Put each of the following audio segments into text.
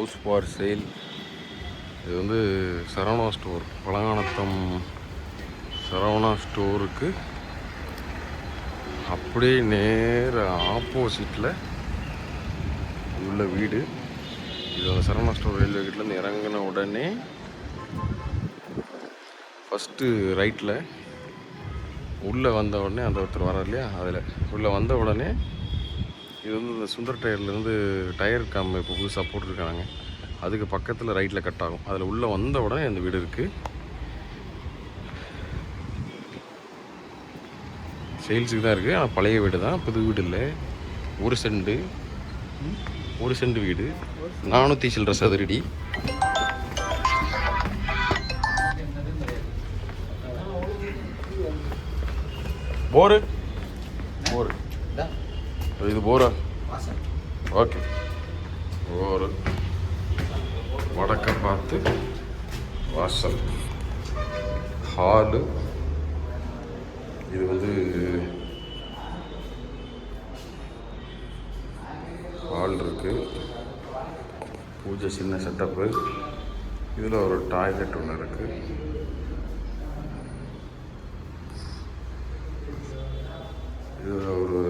House for sale. இது வந்து Saravana store. Palanganatham Saravana ஸ்டோருக்கு. அப்படியே நேர ஆப்போசிட்டில் உள்ள வீடு. இது அந்த சரவணா ஸ்டோர் ரயில்வே கேட்லேருந்து இறங்கின உடனே ஃபஸ்ட்டு ரைட்டில் உள்ளே வந்த உடனே அந்த ஒருத்தர் வரார் இல்லையா? அதில். உள்ளே வந்த உடனே இது வந்து இந்த சுந்தர் டயர்லேருந்து டயர் கம் இப்போ புதுசாக போட்டிருக்காங்க. அதுக்கு பக்கத்தில் ரைட்டில் கட் ஆகும். அதில் உள்ளே வந்த உடனே இந்த வீடு இருக்குது சேல்ஸுக்கு தான் இருக்குது ஆனால் பழைய வீடு தான். புது வீடு இல்லை. ஒரு செண்டு ஒரு செண்டு வீடு. நானூற்றி சில்லற சதுரடி. போரு. போரு. இது போரா ஓகே. போரு வடக்க பார்த்து வாசல். ஹாலு. இது வந்து ஹால் இருக்கு. பூஜை சின்ன செட்டப்பு இதில் ஒரு டாய்லெட் ஒன்று இருக்கு இதில் ஒரு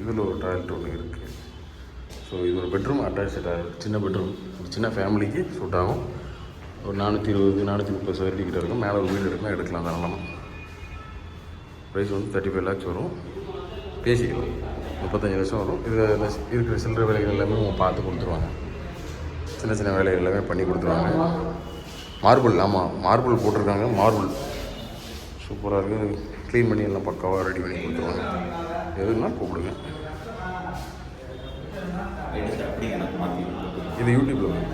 இதில் ஒரு டாய்லெட் ஒன்று இருக்குது ஸோ இது ஒரு பெட்ரூம் அட்டாச் டாய்லெட் சின்ன பெட்ரூம் ஒரு சின்ன ஃபேமிலிக்கு சூட் ஆகும். ஒரு நானூற்றி இருபது நானூற்றி முப்பது ஸ்கொயர் கிட்ட இருக்கும். மேலே ஒரு வீடு இருக்குன்னா எடுக்கலாம் தாராளமாக ப்ரைஸ் வந்து தேர்ட்டி ஃபைவ் லேக்ஸ் வரும். பேசிக்கலாம். முப்பத்தஞ்சு லட்சம் வரும். இதில் இருக்கிற சில்லற வேலைகள் எல்லாமே அவங்க பார்த்து கொடுத்துருவாங்க. சின்ன சின்ன வேலைகள் எல்லாமே பண்ணி கொடுத்துருவாங்க. மார்பிள் ஆமாம் மார்பிள் போட்டிருக்காங்க. மார்பிள் சூப்பராக இருக்குது க்ளீன் பண்ணி எல்லாம் பக்காவாக ரெடி பண்ணி கொடுத்துருவாங்க. எதுனா கூப்பிடுங்க. இது யூடியூப்பில் வரும்.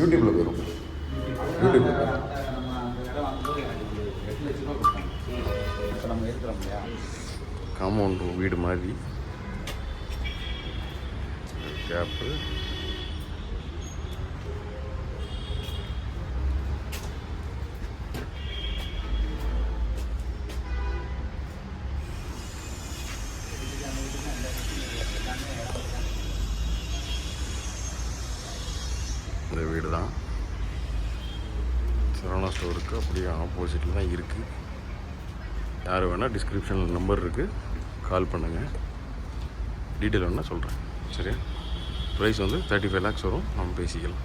யூடியூப்பில் வரும். யூடியூப்பில் வரும். நம்ம காம்பவுண்ட் வீடு மாதிரி கேப்பு இந்த வீடு தான். சரவணா ஸ்டோருக்கு அப்படியே ஆப்போசிட்டில் தான் இருக்குது யார் வேணால் டிஸ்கிரிப்ஷனில் நம்பர் இருக்குது கால் பண்ணுங்கள் டீட்டெயில் வேணால் சொல்கிறேன் சரியா? ப்ரைஸ் வந்து தேர்ட்டி ஃபைவ் லேக்ஸ் வரும். நம்ம பேசிக்கலாம்.